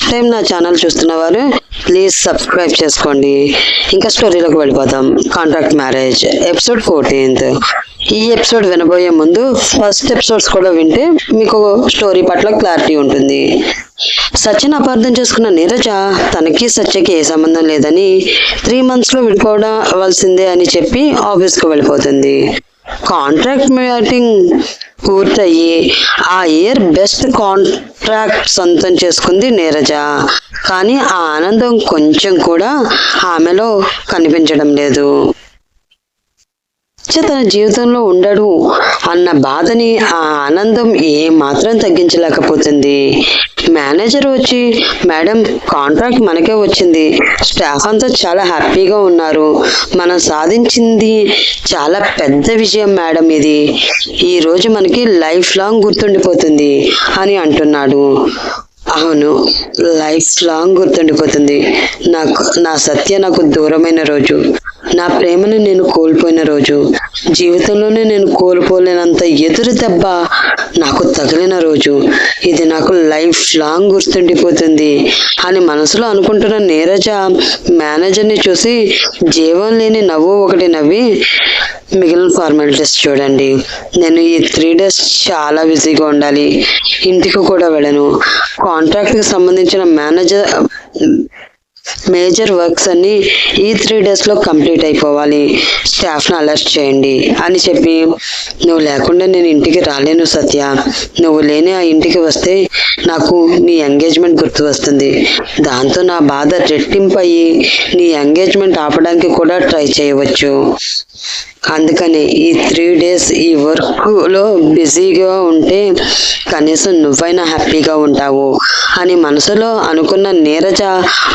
First time నా channel చూస్తున్న వారు ప్లీజ్ సబ్స్క్రైబ్ చేసుకోండి. ఇంకా స్టోరీలోకి వెళ్ళిపోతాం కాంట్రాక్ట్ మ్యారేజ్ ఎపిసోడ్ ఫోర్టీన్త్ ఈ ఎపిసోడ్ వినబోయే ముందు ఫస్ట్ ఎపిసోడ్స్ కూడా వింటే మీకు స్టోరీ పట్ల క్లారిటీ ఉంటుంది. సత్యను అపార్థం చేసుకున్న నీరజ తనకి సత్యకి ఏ సంబంధం లేదని త్రీ మంత్స్లో విడిపోవడం అవ్వాల్సిందే అని చెప్పి ఆఫీస్కి వెళ్ళిపోతుంది. కాంట్రాక్ట్ మీటింగ్ పూర్తయ్యి ఆ ఇయర్ బెస్ట్ కాంట్రాక్ట్ సొంతం చేసుకుంది నీరజ. కానీ ఆ ఆనందం కొంచెం కూడా ఆమెలో కనిపించడం లేదు. సత్య తన జీవితంలో ఉండడు అన్న బాధని ఆ ఆనందం ఏ మాత్రం తగ్గించలేకపోతుంది. మేనేజర్ వచ్చి మేడం కాంట్రాక్ట్ మనకే వచ్చింది. స్టాఫ్ అంతా చాలా హ్యాపీగా ఉన్నారు. మనం సాధించింది చాలా పెద్ద విజయం మేడం ఇది. ఈరోజు మనకి లైఫ్ లాంగ్ గుర్తుండిపోతుంది అని అంటున్నాడు. అవును లైఫ్ లాంగ్ గుర్తుండిపోతుంది. నాకు నా సత్య నాకు దూరమైన రోజు. నా ప్రేమను నేను కోల్పోయిన రోజు జీవితంలోనే నేను కోల్పోలేనంత ఎదురు దెబ్బ నాకు తగిలిన రోజు. ఇది నాకు లైఫ్ లాంగ్ గుర్తుండిపోతుంది అని మనసులో అనుకుంటున్న నీరజ మేనేజర్ని చూసి జీవం లేని నవ్వు ఒకటి నవ్వి మిగిలిన ఫార్మాలిటీస్ చూడండి. నేను ఈ త్రీ డేస్ చాలా బిజీగా ఉండాలి. ఇంటికి కూడా వెళ్ళను. కాంట్రాక్ట్కి సంబంధించిన మేనేజర్ మేజర్ వర్క్స్ అన్ని ఈ త్రీ డేస్లో కంప్లీట్ అయిపోవాలి. స్టాఫ్ను అలర్ట్ చేయండి. అని చెప్పి నువ్వు లేకుండా నేను ఇంటికి రాలేను సత్య. నువ్వు లేని ఆ ఇంటికి వస్తే నాకు నీ ఎంగేజ్మెంట్ గుర్తు వస్తుంది. దాంతో నా బాధ రెట్టింపు అయ్యి నీ ఎంగేజ్మెంట్ ఆపడానికి కూడా ట్రై చేయవచ్చు. అందుకని ఈ త్రీ డేస్ ఈ వర్క్లో బిజీగా ఉంటే కనీసం నువ్వైనా హ్యాపీగా ఉంటావు అని మనసులో అనుకున్న నీరజ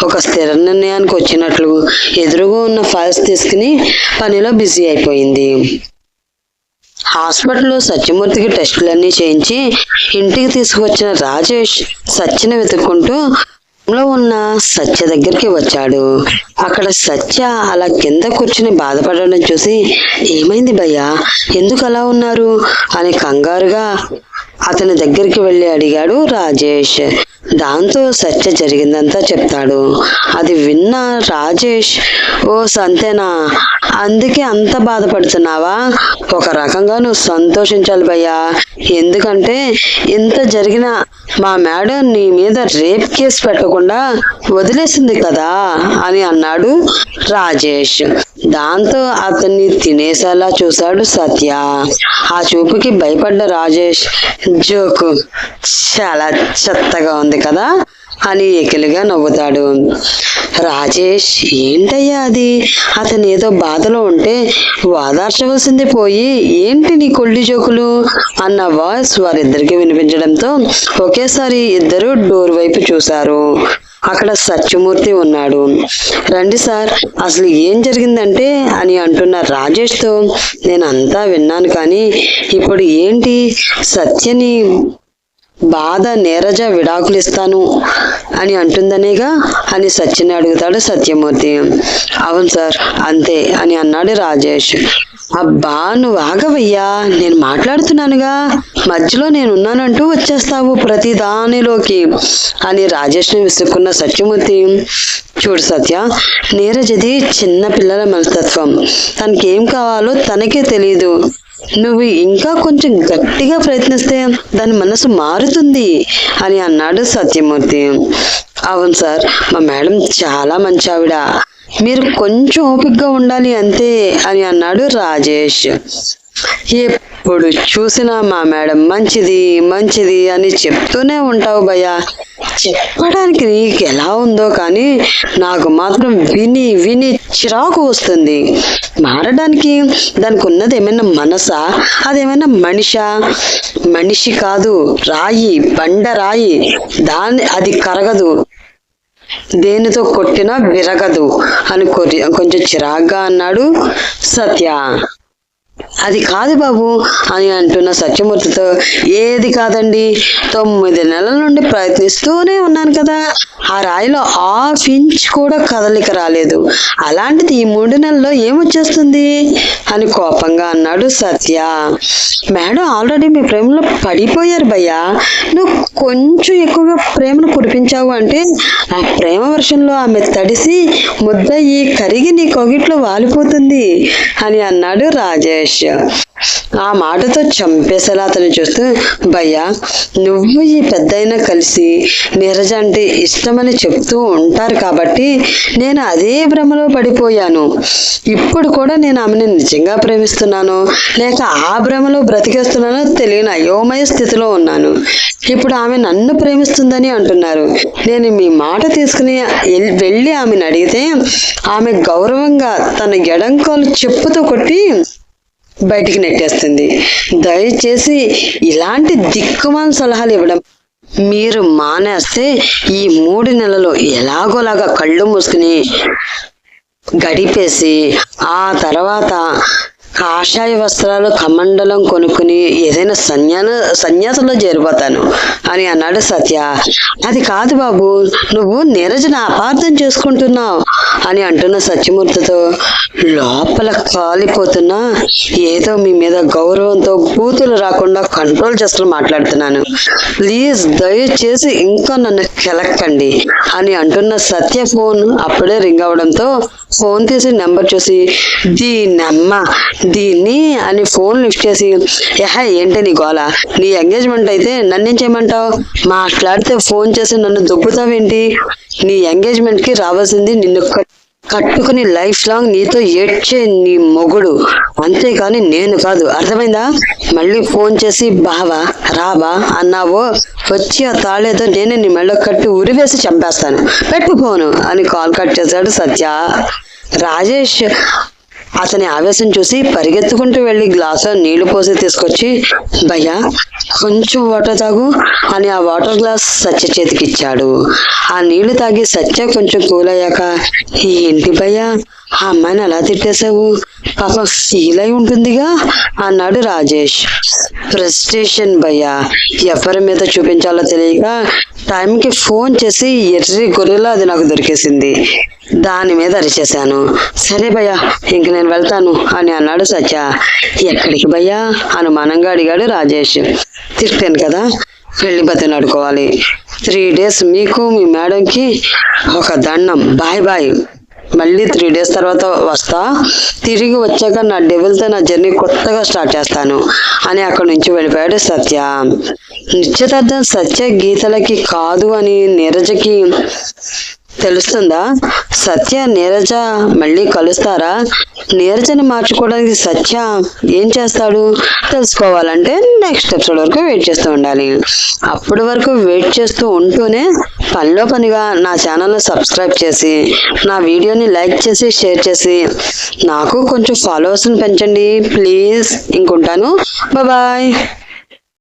ఒక స్థిర నిర్ణయానికి వచ్చినట్లు ఎదురుగా ఉన్న ఫైల్స్ తీసుకుని పనిలో బిజీ అయిపోయింది. హాస్పిటల్లో సత్యమూర్తికి టెస్టులన్నీ చేయించి ఇంటికి తీసుకువచ్చిన రాజేష్ సత్యను వెతుక్కుంటూ లో ఉన్న సత్య దగ్గరికి వచ్చాడు. అక్కడ సత్య అలా కింద కూర్చుని బాధపడడం చూసి ఏమైంది భయ్యా? ఎందుకు అలా ఉన్నారు? అని కంగారుగా అతని దగ్గరికి వెళ్ళి అడిగాడు రాజేష్. దాంతో సత్య జరిగిందంతా చెప్తాడు. అది విన్న రాజేష్ ఓ సంతేనా? అందుకే అంత బాధపడుతున్నావా? ఒక రకంగా నువ్వు సంతోషించాలి భయ్యా. ఎందుకంటే ఇంత జరిగినా మా మేడం నీ మీద రేప్ కేసు పెట్టకుండా వదిలేసింది కదా అని అన్నాడు రాజేష్. దాంతో అతన్ని తినేసేలా చూశాడు సత్య. ఆ చూపుకి భయపడ్డ రాజేష్ జోకు చాలా చెత్తగా ఉంది కదా. అని ఎకిలిగా నవ్వుతాడు. రాజేష్ ఏంటయ్యా అది? అతను ఏదో బాధలో ఉంటే వాదార్చవలసింది పోయి ఏంటి నీ కొల్లి జోకులు? అన్న వాయిస్ వారిద్దరికి వినిపించడంతో ఒకేసారి ఇద్దరు డోర్ వైపు చూశారు. అక్కడ సత్యమూర్తి ఉన్నాడు. రండి సార్ అసలు ఏం జరిగిందంటే? అని అంటున్న రాజేష్తో నేను అంతా విన్నాను కానీ ఇప్పుడు ఏంటి? సత్యని బాధ నీరజ విడాకులు ఇస్తాను అని అంటుందనేగా అని సత్యని అడుగుతాడు సత్యమూర్తి. అవును సార్ అంతే అని అన్నాడు రాజేష్. అబ్బా నువ్వు ఆగవయ్యా నేను మాట్లాడుతున్నానుగా. మధ్యలో నేనున్నానంటూ వచ్చేస్తావు ప్రతి దానిలోకి అని రాజేష్ని విసుక్కున్న సత్యమూర్తి. చూడు సత్య నీరజది చిన్న పిల్లల మనస్తత్వం. తనకి ఏం కావాలో తనకే తెలియదు నువ్వు ఇంకా కొంచెం గట్టిగా ప్రయత్నిస్తే దాని మనసు మారుతుంది అని అన్నాడు సత్యమూర్తి. అవును సార్ మా మేడం చాలా మంచి ఆవిడ. మీరు కొంచెం ఓపికగా ఉండాలి అంతే అని అన్నాడు రాజేష్. ఎప్పుడు చూసినా మా మేడం మంచిది మంచిది అని చెప్తూనే ఉంటావు భయ్యా. చెప్పడానికి నీకు ఎలా ఉందో కానీ నాకు మాత్రం విని విని చిరాకు వస్తుంది. మారడానికి దానికి ఉన్నది ఏమైనా మనసా? అదేమైనా మనిషా? మనిషి కాదు రాయి బండ రాయి. దాన్ని అది కరగదు. దేనితో కొట్టినా విరగదు. అని కొంచెం చిరాగ్గా అన్నాడు సత్య. అది కాదు బాబు అని అంటున్న సత్యమూర్తితో ఏది కాదండి. తొమ్మిది నెలల నుండి ప్రయత్నిస్తూనే ఉన్నాను కదా. ఆ రాయిలో హాఫ్ ఇంచ్ కూడా కదలిక రాలేదు. అలాంటిది ఈ మూడు నెలల్లో ఏమొచ్చేస్తుంది అని కోపంగా అన్నాడు సత్య. మేడం ఆల్రెడీ మీ ప్రేమలో పడిపోయారు భయ్యా. నువ్వు కొంచెం ఎక్కువగా ప్రేమను కురిపించావు అంటే ఆ ప్రేమ వర్షంలో ఆమె తడిసి ముద్దయి కరిగి నీ కొగిట్లో వాలిపోతుంది అని అన్నాడు రాజేష్. ఆ మాటతో చంపేసేలా అతను చూస్తూ భయ్యా నువ్వు ఈ పెద్దయినా కలిసి నీరజ అంటే ఇష్టమని చెప్తూ ఉంటారు కాబట్టి నేను అదే భ్రమలో పడిపోయాను. ఇప్పుడు కూడా నేను ఆమెను నిజంగా ప్రేమిస్తున్నాను. లేక ఆ భ్రమలో బ్రతికేస్తున్నానో తెలియని అయోమయ స్థితిలో ఉన్నాను. ఇప్పుడు ఆమె నన్ను ప్రేమిస్తుందని అంటున్నారు. నేను మీ మాట తీసుకుని వెళ్ళి ఆమెను అడిగితే ఆమె గౌరవంగా తన ఎడంకాలు చెప్పుతో కొట్టి బయటికి నెట్టేస్తుంది. దయచేసి ఇలాంటి దిక్కుమాల సలహాలు ఇవ్వడం మీరు మానేస్తే ఈ మూడు నెలలు ఎలాగోలాగా కళ్ళు మూసుకుని గడిపేసి ఆ తర్వాత కాషాయ వస్త్రాలు కమండలం కొనుక్కుని ఏదైనా సన్యాన సన్యాసంలో చేరిపోతాను అని అన్నాడు సత్య. అది కాదు బాబు నువ్వు నీరజను అపార్థం చేసుకుంటున్నావు అని అంటున్న సత్యమూర్తితో లోపల కాలిపోతున్నా ఏదో మీ మీద గౌరవంతో బూతులు రాకుండా కంట్రోల్ చేస్తూ మాట్లాడుతున్నాను. ప్లీజ్ దయచేసి ఇంకా నన్ను కెలక్కండి అని అంటున్న సత్య ఫోన్ అప్పుడే రింగ్ అవడంతో ఫోన్ తీసి నెంబర్ చూసి దీన్నమ్మ దీన్ని అని ఫోన్ లిఫ్ట్ చేసి యహ ఏంటి నీ గోల? నీ ఎంగేజ్మెంట్ అయితే నన్ను చేయమంటావు? మాట్లాడితే ఫోన్ చేసి నన్ను దొబ్బుతావేంటి? నీ ఎంగేజ్మెంట్కి రావాల్సింది నిన్ను కట్టుకుని లైఫ్ లాంగ్ నీతో ఏడ్చే నీ మొగుడు. అంతేకాని నేను కాదు. అర్థమైందా? మళ్ళీ ఫోన్ చేసి బావా రావా అన్నావో వచ్చి ఆ తాళేదో నేనే నీ మెళ్ళో కట్టి ఉరివేసి చంపేస్తాను. పెట్టు ఫోను అని కాల్ కట్ చేశాడు సత్య. రాజేష్ అతని ఆవేశం చూసి పరిగెత్తుకుంటూ వెళ్ళి గ్లాసులో నీళ్ళు పోసి తీసుకొచ్చి భయ్యా కొంచెం వాటర్ తాగు అని ఆ వాటర్ గ్లాస్ సత్య చేతికి ఇచ్చాడు ఆ నీళ్ళు తాగి సత్య కొంచెం కూల్ అయ్యాక ఏంటి భయ్యా ఆ అమ్మాయిని అలా తిట్టేశావు? పాపం ఫీల్ అయి ఉంటుందిగా అన్నాడు రాజేష్. ప్రెస్టేషన్ భయ్యా ఎవరి మీద చూపించాలో తెలియక టైంకి ఫోన్ చేసి ఎర్రి గొర్రెలో అది నాకు దొరికేసింది. దాని మీద అరిచేశాను. సరే భయ్యా ఇంక నేను వెళ్తాను అని అన్నాడు సత్య. ఎక్కడికి భయ్యా? అనుమానంగా అడిగాడు రాజేష్. తిట్టాను కదా వెళ్ళి బతినాడుకోవాలి త్రీ డేస్ మీకు మీ మేడంకి ఒక దండం. Bye bye. మళ్ళీ త్రీ డేస్ తర్వాత వస్తా. తిరిగి వచ్చాక నా డెవిల్తో నా జర్నీ కొత్తగా స్టార్ట్ చేస్తాను. అని అక్కడి నుంచి వెళ్ళిపోయాడు సత్య. నిశ్చితార్థం సత్య గీతలకి కాదు అని నీరజకి తెలుస్తుందా? సత్య నీరజ మళ్ళీ కలుస్తారా? నీరజని మార్చుకోవడానికి సత్య ఏం చేస్తాడు? తెలుసుకోవాలంటే నెక్స్ట్ ఎపిసోడ్ వరకు వెయిట్ చేస్తూ ఉండాలి. అప్పటి వరకు వెయిట్ చేస్తూ ఉంటూనే పనిలో పనిగా నా ఛానల్ను సబ్స్క్రైబ్ చేసి నా వీడియోని లైక్ చేసి షేర్ చేసి నాకు కొంచెం ఫాలోవర్స్ని పెంచండి. ప్లీజ్ ఇంకుంటాను. బాయ్